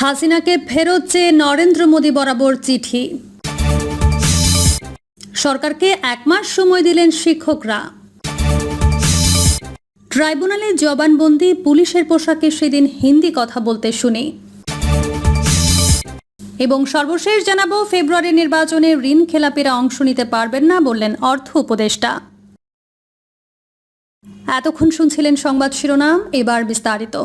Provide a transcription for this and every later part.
হাসিনাকে ফেরত চেয়ে নরেন্দ্র মোদী বরাবর চিঠি। সরকারকে এক মাস সময় দিলেন শিক্ষকরা। ট্রাইব্যুনালে জবানবন্দি, পুলিশের পোশাকে সেদিন হিন্দি কথা বলতে শুনি। এবং সর্বশেষ জানাব, ফেব্রুয়ারি নির্বাচনে ঋণ খেলাপিরা অংশ নিতে পারবেন না বললেন অর্থ উপদেষ্টা। এতক্ষণ শুনছিলেন সংবাদ শিরোনাম, এবার বিস্তারিত।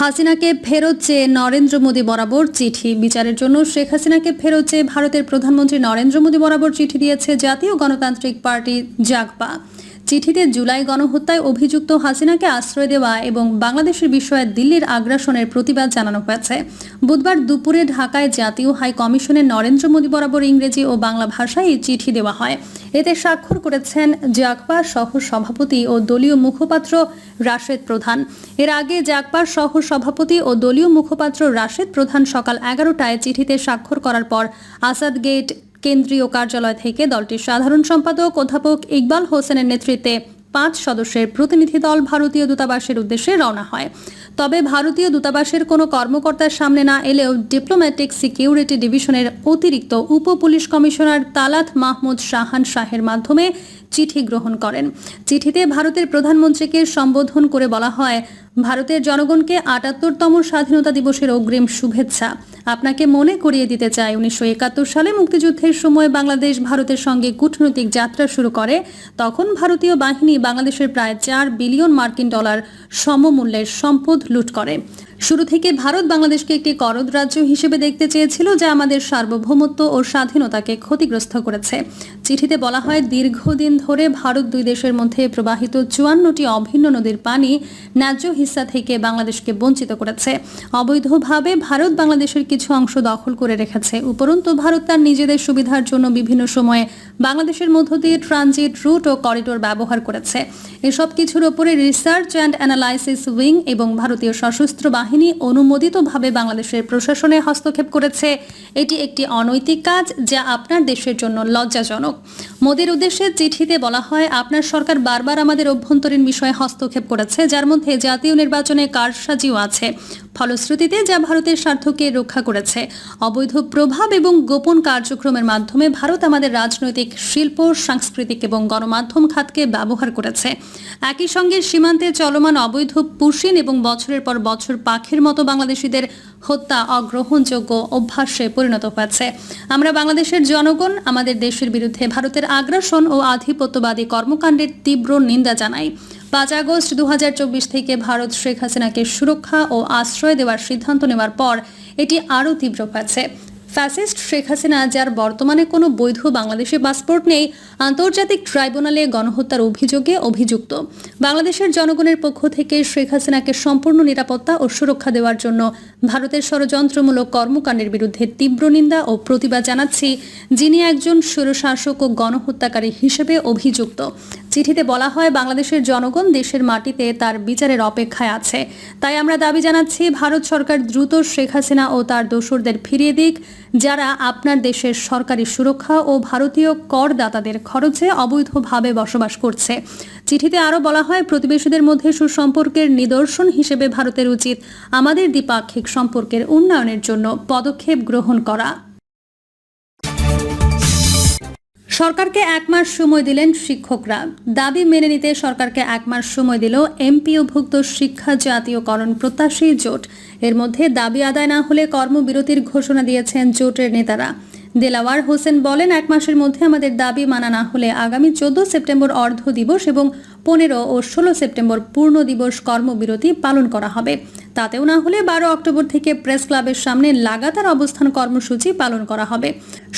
হাসিনাকে ফেরত চেয়ে নরেন্দ্র মোদী বরাবর চিঠি। বিচারের জন্য শেখ হাসিনাকে ফেরত চেয়ে ভারতের প্রধানমন্ত্রী নরেন্দ্র মোদী বরাবর চিঠি দিয়েছে জাতীয় গণতান্ত্রিক পার্টি জাগপা। চিঠিতে জুলাই গণহত্যায় অভিযুক্ত হাসিনাকে আশ্রয় দেওয়া এবং বাংলাদেশের বিষয়ে দিল্লির আগ্রাসনের প্রতিবাদ জানানো হয়েছে। বুধবার দুপুরে ঢাকায় জাতীয় হাই কমিশনে নরেন্দ্র মোদী বরাবর ইংরেজি ও বাংলা ভাষায় এই চিঠি দেওয়া হয়। এতে স্বাক্ষর করেছেন জাগপার সহ সভাপতি ও দলীয় মুখপাত্র রাশেদ প্রধান। এর আগে জাগপার সহ সভাপতি ও দলীয় মুখপাত্র রাশেদ প্রধান সকাল এগারোটায় চিঠিতে স্বাক্ষর করার পর আসাদ গেট কেন্দ্রীয় কার্যালয় থেকে দলটির সাধারণ সম্পাদক অধ্যাপক ইকবাল হোসেনের নেতৃত্বে পাঁচ সদস্যের প্রতিনিধি দল ভারতীয় দূতাবাসের উদ্দেশ্যে রওনা হয়। তবে ভারতীয় দূতাবাসের কোনো কর্মকর্তার সামনে না এলেও ডিপ্লোম্যাটিক সিকিউরিটি ডিভিশনের অতিরিক্ত উপ পুলিশ কমিশনার তালাত মাহমুদ শাহান শাহের মাধ্যমে চিঠি গ্রহণ করেন। চিঠিতে ভারতের প্রধানমন্ত্রীকে সম্বোধন করে বলা হয়, ভারতের জনগণকে আটাত্তরতম স্বাধীনতা দিবসের অগ্রিম শুভেচ্ছা। আপনাকে মনে করিয়ে দিতে চাই, উনিশশো একাত্তর সালে মুক্তিযুদ্ধের সময় বাংলাদেশ ভারতের সঙ্গে কূটনৈতিক যাত্রা শুরু করে, তখন ভারতীয় বাহিনী বাংলাদেশের প্রায় চার বিলিয়ন মার্কিন ডলার সমমূল্যের সম্পদ লুট করে। শুরু থেকে ভারত বাংলাদেশকে একটি করদ রাজ্য হিসেবে দেখতে চেয়েছিল, যা আমাদের সার্বভৌমত্ব ও স্বাধীনতাকে ক্ষতিগ্রস্ত করেছে। চিঠিতে বলা হয়, দীর্ঘদিন ধরে ভারত দুই দেশের মধ্যে প্রবাহিত চুয়ান্নটি অভিন্ন নদীর পানি ন্যায্য হিস্সা থেকে বাংলাদেশকে বঞ্চিত করেছে। অবৈধভাবে ভারত বাংলাদেশের কিছু অংশ দখল করে রেখেছে। উপরন্তু, ভারত তার নিজেদের সুবিধার জন্য বিভিন্ন সময়ে বাংলাদেশের মধ্য দিয়ে ট্রানজিট রুট ও করিডোর ব্যবহার করেছে। এসব কিছুর ওপরে রিসার্চ অ্যান্ড অ্যানালাইসিস উইং এবং ভারতীয় সশস্ত্র বাহিনী অনুমোদিতভাবে বাংলাদেশের প্রশাসনে হস্তক্ষেপ করেছে। এটি একটি অনৈতিক কাজ যা আপনার দেশের জন্য লজ্জাজনক। মোদীর উদ্দেশ্যে চিঠিতে বলা হয়, আপনার সরকার বারবার আমাদের অভ্যন্তরীণ বিষয়ে হস্তক্ষেপ করেছে, যার মধ্যে জাতীয় নির্বাচনে কারসাজিও আছে। ফলশ্রুতিতে যা ভারতের স্বার্থকে রক্ষা করেছে। অবৈধ প্রভাব এবং গোপন কার্যক্রমের মাধ্যমে ভারত আমাদের রাজনৈতিক শিল্প, সাংস্কৃতিক এবং গণমাধ্যম খাতকে ব্যবহার করেছে। একই সঙ্গে সীমান্তে চলমান অবৈধ পুশিন এবং বছরের পর বছর পাখির মতো বাংলাদেশিদের হত্যা, অগ্রহণযোগ্য অভ্যাসে পরিণত হয়েছে। আমরা বাংলাদেশের জনগণ, আমাদের দেশের বিরুদ্ধে ভারতের আগ্রাসন ও আধিপত্যবাদী কর্মকাণ্ডের তীব্র নিন্দা জানাই। পাঁচ আগস্ট দু হাজার চব্বিশ থেকে ভারত শেখ হাসিনাকে সুরক্ষা ও আশ্রয় দেওয়ার সিদ্ধান্ত নেওয়ার পর এটি আরও তীব্র হয়েছে। ফ্যাসিস্ট শেখ হাসিনা, যার বর্তমানে কোনো বৈধ বাংলাদেশি পাসপোর্ট নেই, আন্তর্জাতিক ট্রাইব্যুনালে গণহত্যার অভিযোগে অভিযুক্ত। বাংলাদেশের জনগণের পক্ষ থেকে শেখ হাসিনাকে সম্পূর্ণ নিরাপত্তা ও সুরক্ষা দেওয়ার জন্য ভারতের ষড়যন্ত্রমূলক কর্মকাণ্ডের বিরুদ্ধে তীব্র নিন্দা ও প্রতিবাদ জানাচ্ছি, যিনি একজন স্বৈরশাসক ও গণহত্যাকারী হিসেবে অভিযুক্ত। চিঠিতে বলা হয়, বাংলাদেশের জনগণ দেশের মাটিতে তার বিচারের অপেক্ষায় আছে। তাই আমরা দাবি জানাচ্ছি, ভারত সরকার দ্রুত শেখ হাসিনা ও তার দোসরদের ফিরিয়ে দিক, যারা আপনার দেশের সরকারি সুরক্ষা ও ভারতীয় করদাতাদের খরচে অবৈধভাবে বসবাস করছে। চিঠিতে আরও বলা হয়, প্রতিবেশীদের মধ্যে সুসম্পর্কের নিদর্শন হিসেবে ভারতের উচিত আমাদের দ্বিপাক্ষিক সম্পর্কের উন্নয়নের জন্য পদক্ষেপ গ্রহণ করা। সরকারকে এক মাস সময় দিলেন শিক্ষকরা। দাবি মেনে নিতে সরকারকে এক মাস সময় দিল এমপিওভুক্ত শিক্ষা জাতীয়করণ প্রত্যাশী জোট। এর মধ্যে দাবি আদায় না হলে কর্মবিরতির ঘোষণা দিয়েছেন জোটের নেতারা। দেলাওয়ার হোসেন বলেন, এক মাসের মধ্যে আমাদের দাবি মানা না হলে আগামী চোদ্দ সেপ্টেম্বর অর্ধ দিবস এবং পনেরো ও ষোলো সেপ্টেম্বর পূর্ণ দিবস কর্মবিরতি পালন করা হবে। তাতেও না হলে বারো অক্টোবর থেকে প্রেস ক্লাবের সামনে লাগাতার অবস্থান কর্মসূচি পালন করা হবে।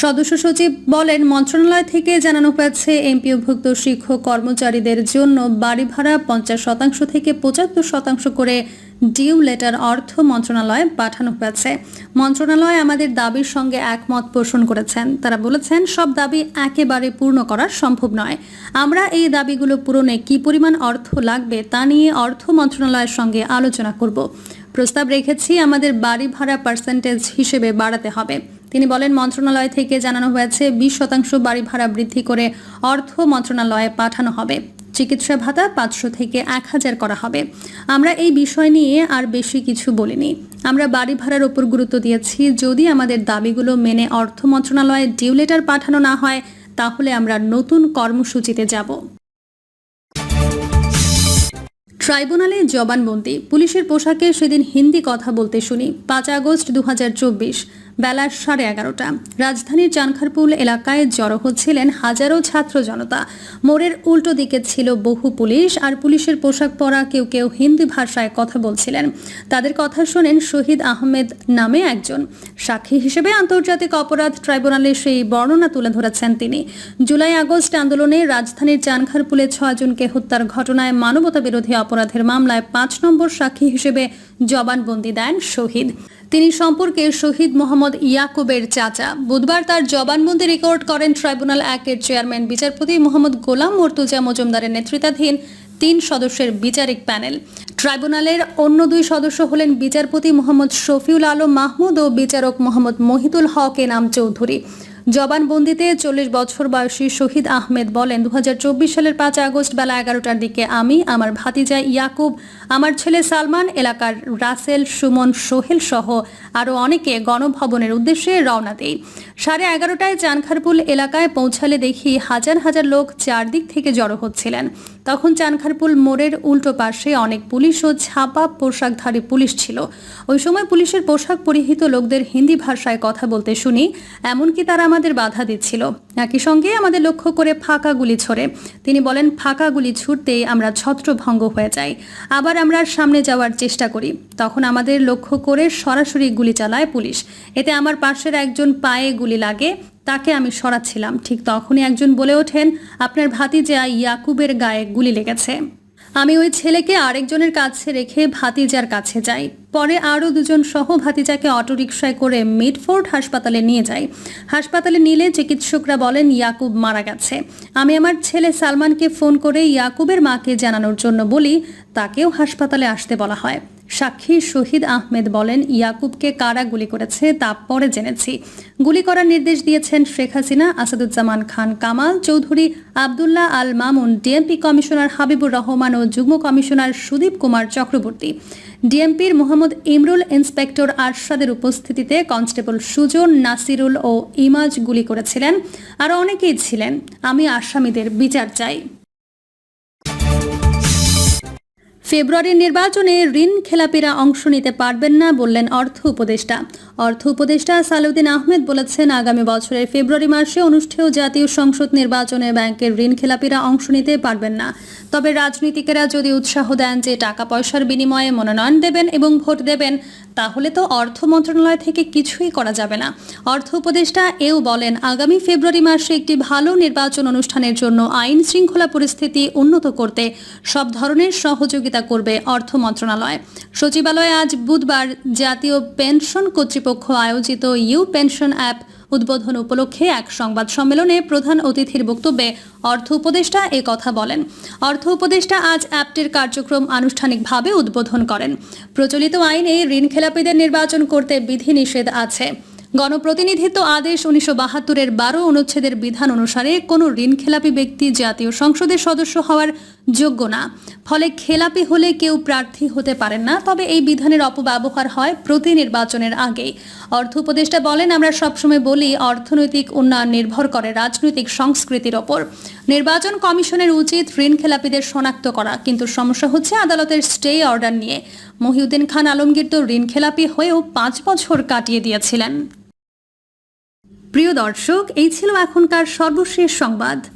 সদস্য সচিব বলেন, মন্ত্রণালয় থেকে জানানো হয়েছে, এমপিওভুক্ত শিক্ষক কর্মচারীদের জন্য বাড়ি ভাড়া পঞ্চাশ শতাংশ থেকে পঁচাত্তর শতাংশ করে ডিউ লেটার অর্থ মন্ত্রণালয়ে পাঠানো হয়েছে। মন্ত্রণালয় আমাদের দাবির সঙ্গে একমত পোষণ করেছেন। তারা বলেছেন, সব দাবি একেবারে পূর্ণ করা সম্ভব নয়। আমরা এই দাবিগুলো পূরণে কি পরিমাণ অর্থ লাগবে তা নিয়ে অর্থ মন্ত্রণালয়ের সঙ্গে আলোচনা করব। প্রস্তাব রেখেছি, আমাদের বাড়ি ভাড়া পার্সেন্টেজ হিসেবে বাড়াতে হবে। তিনি বলেন, মন্ত্রণালয় থেকে জানানো হয়েছে, বিশ শতাংশ বাড়ি ভাড়া বৃদ্ধি করে অর্থ মন্ত্রণালয়ে পাঠানো হবে। চিকিৎসা ভাতা পাঁচশো থেকে এক হাজার করা হবে। আমরা এই বিষয় নিয়ে আর বেশি কিছু বলিনি। আমরা বাড়ি ভাড়ার ওপর গুরুত্ব দিয়েছি। যদি আমাদের দাবিগুলো মেনে অর্থ মন্ত্রণালয়ে ডিউ লেটার পাঠানো না হয়, তাহলে আমরা নতুন কর্মসূচিতে যাব। ট্রাইব্যুনালে জবানবন্দি। পুলিশের পোশাকে সেদিন হিন্দি কথা বলতে শুনি। পাঁচ আগস্ট দু হাজার চব্বিশ। বেলা সাড়ে এগারোটা। রাজধানীর চানখারপুল এলাকায় জড়ো হচ্ছিলেন হাজারো ছাত্র জনতা। মোড়ের উল্টো দিকে ছিল বহু পুলিশ আর পুলিশের পোশাক পরা কেউ কেউ হিন্দি ভাষায় কথা বলছিলেন। তাদের কথা শোনেন শহীদ আহমেদ নামে একজন। সাক্ষী হিসেবে আন্তর্জাতিক অপরাধ ট্রাইব্যুনালে সেই বর্ণনা তুলে ধরেছেন তিনি। জুলাই আগস্ট আন্দোলনে রাজধানীর চানখারপুলে ছয়জনকে হত্যার ঘটনায় মানবতা বিরোধী অপরাধের মামলায় পাঁচ নম্বর সাক্ষী হিসেবে জবানবন্দি দেন শহীদ। তিনি সম্পর্কে শহীদ মোহাম্মদ ইয়াকুবের চাচা। বুধবার তার জবানবন্দি রেকর্ড করেন ট্রাইব্যুনাল একের চেয়ারম্যান বিচারপতি মোহাম্মদ গোলাম মর্তুজা মজুমদারের নেতৃত্বাধীন তিন সদস্যের বিচারিক প্যানেল। ট্রাইব্যুনালের অন্য দুই সদস্য হলেন বিচারপতি মোহাম্মদ শফিউল আলম মাহমুদ ও বিচারক মোহাম্মদ মহিতুল হক এনাম চৌধুরী। জবানবন্দিতে চল্লিশ বছর বয়সী শহীদ আহমেদ বলেন দু হাজার চব্বিশ সালের পাঁচ আগস্ট বেলা এগারোটার দিকে আমি, আমার ভাতিজা ইয়াকুব, আমার ছেলে সালমান, এলাকার রাসেল, সুমন, সোহেল সহ আরও অনেকে গণভবনের উদ্দেশ্যে রওনা দেই। সাড়ে এগারোটায় চানখারপুল এলাকায় পৌঁছালে দেখি হাজার হাজার লোক চারদিক থেকে জড়ো হচ্ছিলেন। তখন চানখারপুল মোড়ের উল্টো পাশে অনেক পুলিশ ও ছাপা পোশাকধারী পুলিশ ছিল। ওই সময় পুলিশের পোশাক পরিহিত লোকদের হিন্দি ভাষায় কথা বলতে শুনি, এমনকি তারা আমাদের বাধা দিচ্ছিল। একই সঙ্গে আমাদের লক্ষ্য করে ফাঁকা গুলি ছোড়ে তিনি বলেন, ফাঁকা গুলি ছুটতেই আমরা ছত্রভঙ্গ হয়ে যাই। আবার আমরা সামনে যাওয়ার চেষ্টা করি। তখন আমাদের লক্ষ্য করে সরাসরি গুলি চালায় পুলিশ। এতে আমার পাশের একজন পায়ে গুলি লাগে, তাকে আমি সরাচ্ছিলাম। ঠিক তখনই একজন বলে ওঠেন, আপনার ভাতিজা ইয়াকুবের গায়ে গুলি লেগেছে। আমি ওই ছেলেকে আরেকজনের কাছে রেখে ভাতিজার কাছে যাই। পরে আরও দুজন সহ ভাতিজাকে অটোরিকশায় করে মিডফোর্ড হাসপাতালে নিয়ে যাই। হাসপাতালে নিলে চিকিৎসকরা বলেন, ইয়াকুব মারা গেছে। আমি আমার ছেলে সালমানকে ফোন করে ইয়াকুবের মাকে জানানোর জন্য বলি, তাকেও হাসপাতালে আসতে বলা হয়। সাক্ষী শহীদ আহমেদ বলেন, ইয়াকুবকে কারা গুলি করেছে তা পরে জেনেছি। গুলি করার নির্দেশ দিয়েছেন শেখ হাসিনা, আসাদুজ্জামান খান কামাল, চৌধুরী আবদুল্লাহ আল মামুন, ডিএমপি কমিশনার হাবিবুর রহমান ও যুগ্ম কমিশনার সুদীপ কুমার চক্রবর্তী। ডিএমপির মোহাম্মদ ইমরুল ইন্সপেক্টর আরশাদের উপস্থিতিতে কনস্টেবল সুজন নাসিরুল ও ইমাজ গুলি করেছিলেন। আরও অনেকেই ছিলেন। আমি আসামিদের বিচার চাই। ফেব্রুয়ারির নির্বাচনে ঋণ খেলাপিরা অংশ নিতে পারবেন না বললেন অর্থ উপদেষ্টা। অর্থ উপদেষ্টা সালাউদ্দিন আহমেদ বলেছেন, আগামী বছরের ফেব্রুয়ারি মাসে অনুষ্ঠেয় জাতীয় সংসদ নির্বাচনে ব্যাংকের ঋণ খেলাপিরা অংশ নিতে পারবেন না। তবে রাজনীতিকেরা যদি উৎসাহ দেন যে টাকা পয়সার বিনিময়ে মনোনয়ন দেবেন এবং ভোট দেবেন, তাহলে তো অর্থ মন্ত্রণালয় থেকে কিছুই করা যাবে না। অর্থ উপদেষ্টা এও বলেন, আগামী ফেব্রুয়ারি মাসে একটি ভালো নির্বাচন অনুষ্ঠানের জন্য আইন শৃঙ্খলা পরিস্থিতি উন্নত করতে সব ধরনের সহযোগিতা করবে অর্থ মন্ত্রণালয়। সচিবালয়ে আজ বুধবার জাতীয় পেনশন কর্তৃপক্ষ আয়োজিত ইউ পেনশন অ্যাপ উদ্বোধন উপলক্ষে এক সংবাদ সম্মেলনে প্রধান অতিথির বক্তব্যে অর্থ উপদেষ্টা এ কথা বলেন। অর্থ উপদেষ্টা আজ অ্যাপটির কার্যক্রম আনুষ্ঠানিকভাবে উদ্বোধন করেন। প্রচলিত আইনে ঋণ খেলাপিদের নির্বাচন করতে বিধিনিষেধ আছে। গণপ্রতিনিধিত্ব আদেশ উনিশশো বাহাত্তরের বারো অনুচ্ছেদের বিধান অনুসারে কোনো ঋণ খেলাপি ব্যক্তি জাতীয় সংসদের সদস্য হওয়ার যোগ্য না। ফলে খেলাপি হলে কেউ প্রার্থী হতে পারেন না। তবে এই বিধানের অপব্যবহার হয় প্রতি নির্বাচনের আগেই। অর্থ উপদেষ্টা বলেন, আমরা সবসময় বলি, অর্থনৈতিক উন্নয়ন নির্ভর করে রাজনৈতিক সংস্কৃতির ওপর। নির্বাচন কমিশনের উচিত ঋণ খেলাপিদের শনাক্ত করা। কিন্তু সমস্যা হচ্ছে আদালতের স্টে অর্ডার নিয়ে। মহিউদ্দিন খান আলমগীর তো ঋণ খেলাপি হয়েও পাঁচ বছর কাটিয়ে দিয়েছিলেন। প্রিয় দর্শক, এই ছিল এখনকার সর্বশেষ সংবাদ।